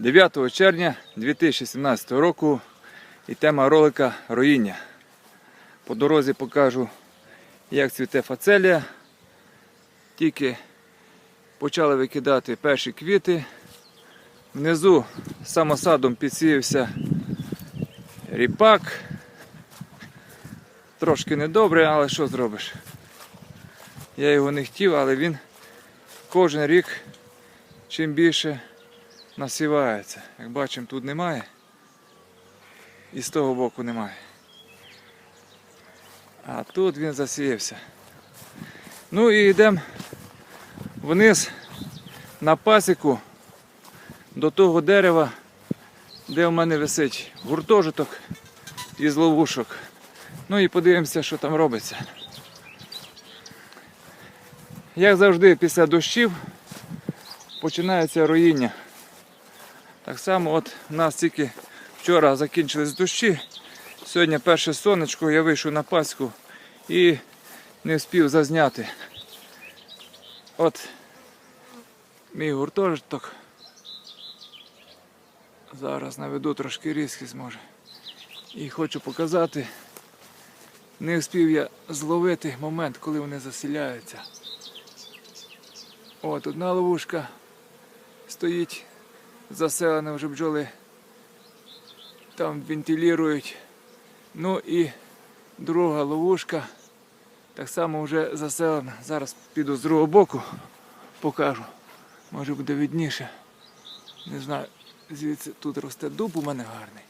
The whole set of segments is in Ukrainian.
9 червня 2017 року і тема ролика роїння. По дорозі покажу, як цвіте фацелія. Тільки почали викидати перші квіти. Внизу самосадом підсіявся ріпак. Трошки недобре, але що зробиш? Я його не хотів, але він кожен рік чим більше насівається. Як бачимо, тут немає. І з того боку немає. А тут він засіявся. Ну і йдемо вниз на пасіку до того дерева, де в мене висить гуртожиток із ловушок. Ну і подивимося, що там робиться. Як завжди, після дощів починається роїння. Так само от у нас тільки вчора закінчились дощі. Сьогодні перше сонечко, я вийшов на пасіку і не встиг зазняти. От мій гуртожиток. Зараз наведу трошки різкість може. І хочу показати. Не встиг я зловити момент, коли вони заселяються. От одна ловушка стоїть заселена, вже бджоли там вентилюють. Ну і друга ловушка так само вже заселена. Зараз піду з другого боку, покажу. Може буде видніше. Не знаю, звідси тут росте дуб у мене гарний.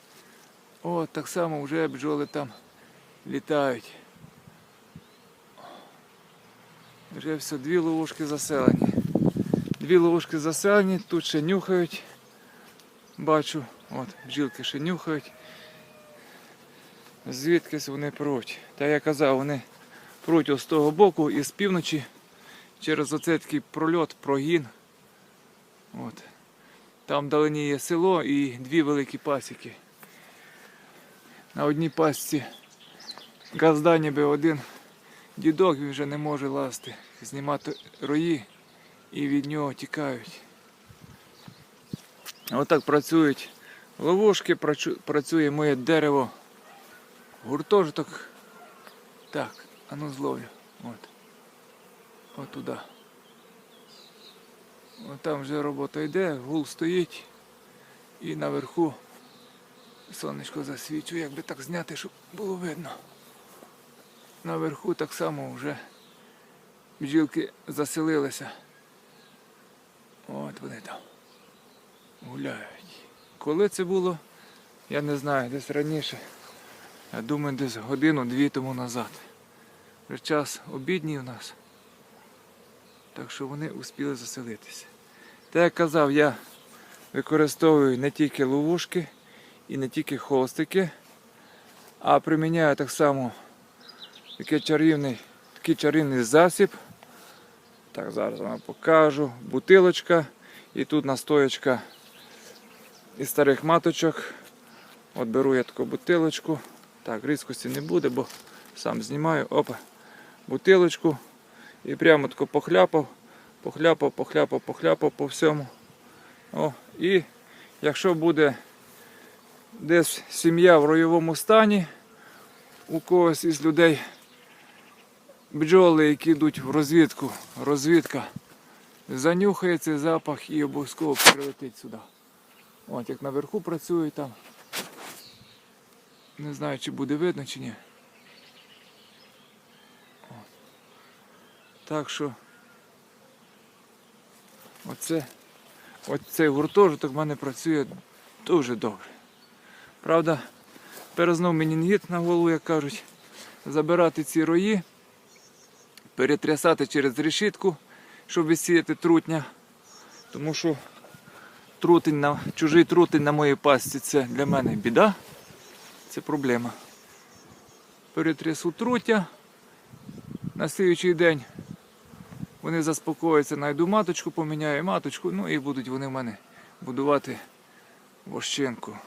От так само вже бджоли там літають. Вже все, дві ловушки заселені. Дві ловушки заселені, тут ще нюхають. Бачу, от, бджілки ще нюхають. Звідкись вони пруть. Та я казав, вони пруть з того боку і з півночі через оцей такий прольот, прогін. От. Там вдалині є село і дві великі пасіки. На одній пасіці газда ніби один дідок він вже не може ласти, знімати рої і від нього тікають. Отак працюють ловушки, працює моє дерево, гуртожиток. Так, а ну зловлю. От. От туди. От там вже робота йде, гул стоїть і наверху сонечко засвічує, як би так зняти, щоб було видно. Наверху так само вже бджілки заселилися. От вони там гуляють. Коли це було, я не знаю, десь раніше. Я думаю, десь годину-дві тому назад. Вже час обідній у нас. Так що вони успіли заселитися. Та як казав, я використовую не тільки ловушки і не тільки хвостики, а приміняю так само такий чарівний, такий чарівний засіб. Так, зараз вам покажу. Бутилочка і тут настоячка із старих маточок. От беру я таку бутилочку. Так, різкості не буде, бо сам знімаю. Опа. Бутилочку. І прямо тако похляпав, похляпав, похляпав, похляпав по всьому. О, і якщо буде десь сім'я в ройовому стані, у когось із людей бджоли, які йдуть в розвідку, розвідка занюхає цей запах і обов'язково прилетить сюди. От як наверху працює там. Не знаю, чи буде видно, чи ні. От. Так що оце, оцей гуртожиток в мене працює дуже добре. Правда, перезнов менінгіт на голову, як кажуть, забирати ці рої, перетрясати через решітку, щоб відсіяти трутня. Тому що трутень на, чужий трутень на моїй пасті це для мене біда, це проблема. Перетрясу труття, на слідуючий день вони заспокояться, найду маточку, поміняю маточку, ну і будуть вони в мене будувати вощинку.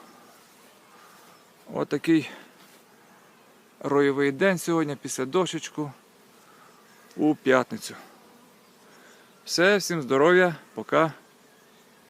Отакий ройовий день сьогодні після дощечку у п'ятницю. Все, всім здоров'я, пока.